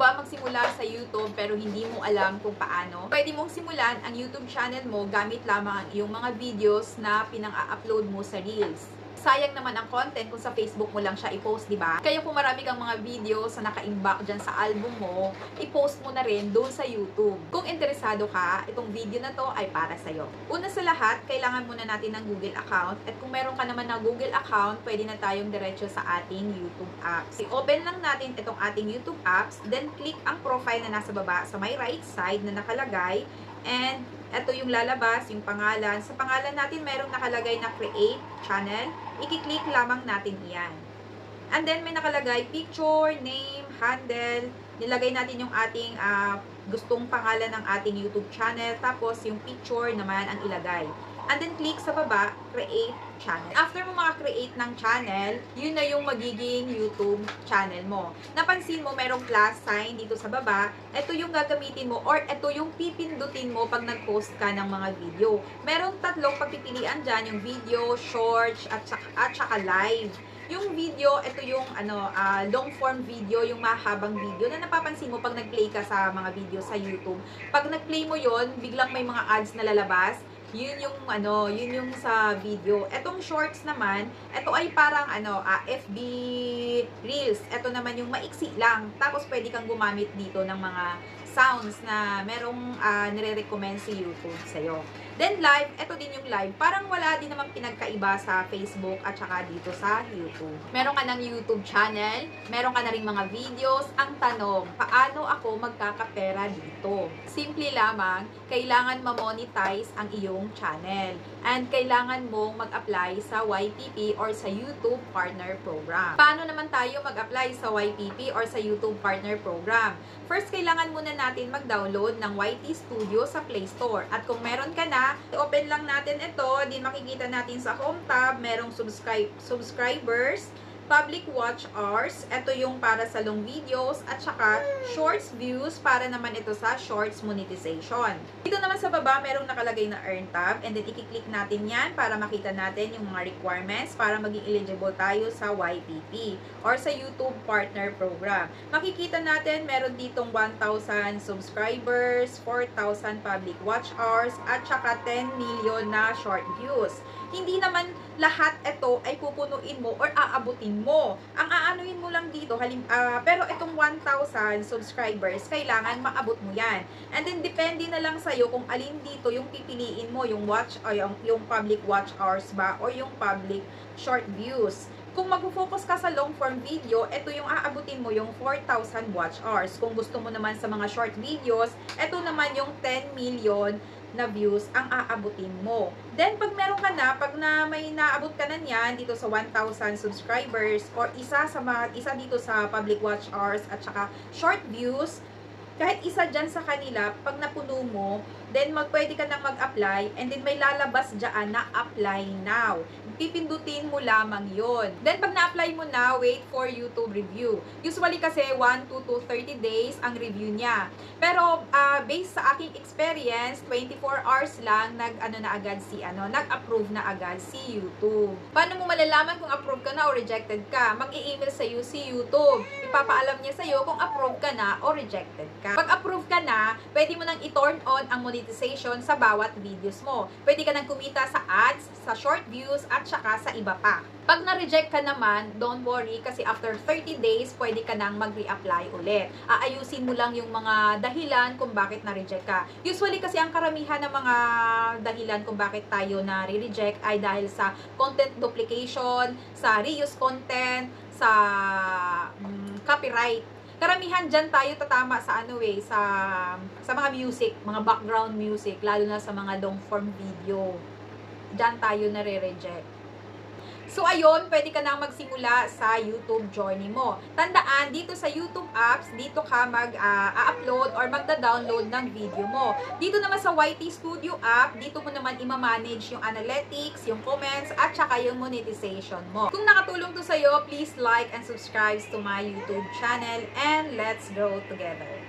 ba magsimula sa YouTube pero hindi mo alam kung paano? Pwede mong simulan ang YouTube channel mo gamit lamang ang iyong mga videos na pinang-upload mo sa Reels. Sayang naman ang content kung sa Facebook mo lang siya i-post, di ba? Kaya kung marami kang mga videos na naka-imbak dyan sa album mo, i-post mo na rin doon sa YouTube. Kung interesado ka, itong video na to ay para sa'yo. Una sa lahat, kailangan muna natin ng Google account. At kung meron ka naman ng Google account, pwede na tayong diretso sa ating YouTube apps. I-open lang natin itong ating YouTube apps, then click ang profile na nasa baba sa my right side na nakalagay. And ito yung lalabas, yung pangalan. Sa pangalan natin, merong nakalagay na create channel. Iki-click lamang natin iyan. And then, may nakalagay picture, name, handle. Nilagay natin yung ating ah, gustong pangalan ng ating YouTube channel. Tapos, yung picture naman ang ilagay. And then, click sa baba, create channel. After mo maka-create ng channel, yun na yung magiging YouTube channel mo. Napansin mo, merong plus sign dito sa baba. Ito yung gagamitin mo or ito yung pipindutin mo pag nag-post ka ng mga video. Merong tatlong pagpipilian dyan, yung video, shorts, at saka, at saka live. Yung video, ito yung ano, ah, long form video, yung mahabang video na napapansin mo pag nag-play ka sa mga video sa YouTube. Pag nag-play mo yon biglang may mga ads na lalabas yun yung ano, yun yung sa video. Etong shorts naman, ito ay parang ano, ah, FB Reels. Ito naman yung maiksi lang. Tapos pwede kang gumamit dito ng mga sounds na merong ah, nire-recommend si YouTube sa'yo. Then live, ito din yung live. Parang wala din naman pinagkaiba sa Facebook at saka dito sa YouTube. Meron ka ng YouTube channel, meron ka na rin mga videos. Ang tanong, paano ako magkakapera dito? Simple lamang, kailangan ma-monetize ang iyong channel. And kailangan mong mag-apply sa YPP or sa YouTube Partner Program. Paano naman tayo mag-apply sa YPP or sa YouTube Partner Program? First, kailangan muna natin mag-download ng YT Studio sa Play Store. At kung meron ka na, open lang natin ito. Di makikita natin sa home tab, merong subscribe, subscribers, public watch hours, ito yung para sa long videos, at saka shorts views, para naman ito sa shorts monetization. Dito naman sa baba, merong nakalagay na earn tab, and then i-click natin yan para makita natin yung mga requirements para maging eligible tayo sa YPP or sa YouTube Partner Program. Makikita natin, meron ditong 1,000 subscribers, 4,000 public watch hours, at saka 10 million na short views. Hindi naman lahat ito ay pupunuin mo or aabutin mo. Ang aanuin mo lang dito, halim, ah, pero itong 1,000 subscribers, kailangan maabot mo yan. And then, depende na lang sa'yo kung alin dito yung pipiliin mo, yung watch, o yung, yung public watch hours ba, or yung public short views. Kung mag-focus ka sa long form video, ito yung aabutin mo yung 4,000 watch hours. Kung gusto mo naman sa mga short videos, ito naman yung 10 million na views ang aabutin mo. Then, pag meron ka na, pag na may naabot ka na niyan dito sa 1,000 subscribers or isa sa mga, isa dito sa public watch hours at saka short views, kahit isa dyan sa kanila, pag napuno mo, then magpwede ka nang mag-apply and then may lalabas dyan na apply now. Pipindutin mo lamang yon. Then pag na-apply mo na, wait for YouTube review. Usually kasi 1 to 30 days ang review niya. Pero ah, based sa aking experience, 24 hours lang nag ano na agad si ano, nag-approve na agad si YouTube. Paano mo malalaman kung approve ka na o rejected ka? Mag-i-email sa iyo si YouTube. Ipapaalam niya sa iyo kung approve ka na o rejected ka. Pag approve ka na, pwede mo nang i-turn on ang monetization sa bawat videos mo. Pwede ka nang kumita sa ads, sa short views, at saka sa iba pa. Pag na-reject ka naman, don't worry kasi after 30 days, pwede ka nang mag-re-apply ulit. Aayusin mo lang yung mga dahilan kung bakit na-reject ka. Usually kasi ang karamihan ng mga dahilan kung bakit tayo na-reject ay dahil sa content duplication, sa reuse content, sa mm, copyright. Karamihan dyan tayo tatama sa ano eh, sa, sa mga music, mga background music, lalo na sa mga long form video. Dyan tayo nare-reject. So, ayun, pwede ka na magsimula sa YouTube journey mo. Tandaan, dito sa YouTube apps, dito ka mag-upload or magda-download ng video mo. Dito naman sa YT Studio app, dito mo naman ima-manage yung analytics, yung comments, at saka yung monetization mo. Kung nakatulong to sa'yo, please like and subscribe to my YouTube channel and let's grow together.